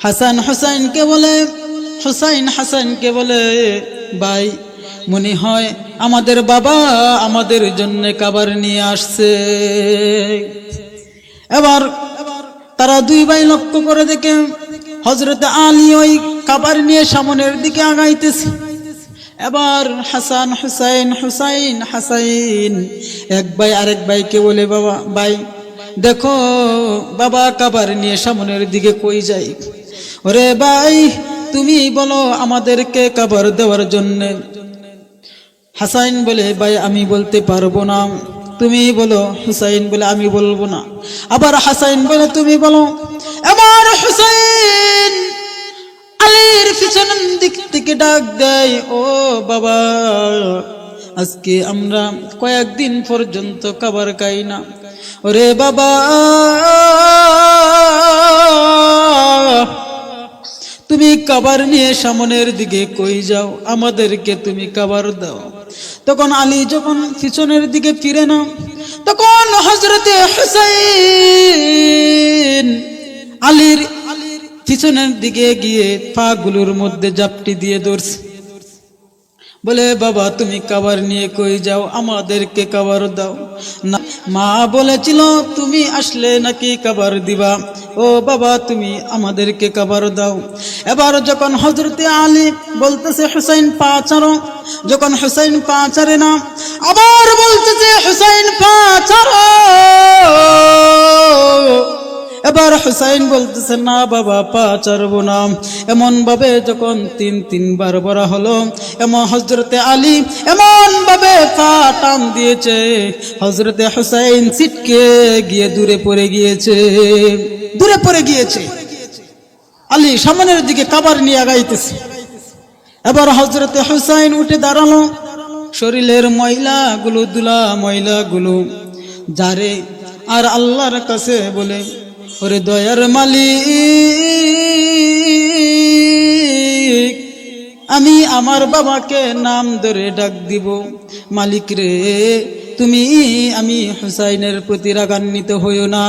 হাসান হুসাইনকে বলে, হুসাইন হাসানকে বলে, ভাই, মনে হয় আমাদের বাবা আমাদের জন্য কাবার নিয়ে আসছে। এবার তারা দুই ভাই লক্ষ্য করে দেখে হজরত আলী ওই কাবার নিয়ে সামনের দিকে আগাইতেছে। এবার হাসান হুসাইন হুসাইন, হাসাইন, এক ভাই আরেক ভাইকে বলে, বাবা, ভাই, দেখো, বাবা কাবার নিয়ে সামনের দিকে কই যাই ওরে ভাই, তুমি বলো আমাদেরকে কাবার দেওয়ার জন্য। হাসাইন বলে, ভাই, আমি বলতে পারব না। তুমি বলো, হুসাইন বলে, আমি বলব না। আবার হাসাইন বলে, তুমি বলো, এবার হুসাইন আলীর পিছনের দিক থেকে ডাক দেয়, ও বাবা, আজকে আমরা কয়েকদিন পর্যন্ত খাবার খাই না। ওরে বাবা তুমি কাবার নিয়ে সামনের দিকে কই যাও? আমাদেরকে তুমি কাবার দাও। তখন আলী যখন পিছনের দিকে ফিরে না তখন হজরতে হুসাইন আলীর পিছনের দিকে গিয়ে পাগুলোর মধ্যে জাপটি দিয়ে ধরছে বলে, বাবা, তুমি কাবার নিয়ে কই যাও? আমাদেরকে কাবার দাও। না, মা বলেছিল, তুমি আসলে নাকি কাবার দিবা? ও বাবা, তুমি আমাদেরকে কাবার দাও। এবার যখন হজরতে আলী বলতেছে, হুসাইন, পা চারো যখন হুসাইন পা চারে না, আবার বলতেছে, হুসাইন, পা চারো এবার হুসাইন বলতেছে, না বাবা, পা চারবো না। এমন ভাবে যখন তিন, তিনবার বলা হলো, এমন হজরতে আলী এমন ভাবে পা টান দিয়েছে। হজরতে হুসাইন সিটকে গিয়ে দূরে পড়ে গিয়েছে। দূরে পড়ে গিয়েছে। আলী সামনের দিকে কাবার নিয়ে আগাইতেছে। এবার হজরতে হুসাইন উঠে দাঁড়াল। শরীরের ময়লাগুলো, দুলা ময়লাগুলো, যারে আর আল্লাহর কাছে বলে, ওরে দয়ার মালিক, আমি আমার বাবাকে নাম ধরে ডাক দিব। মালিক রে, তুমি, আমি হুসাইনের প্রতি রাগান্বিত হইও না।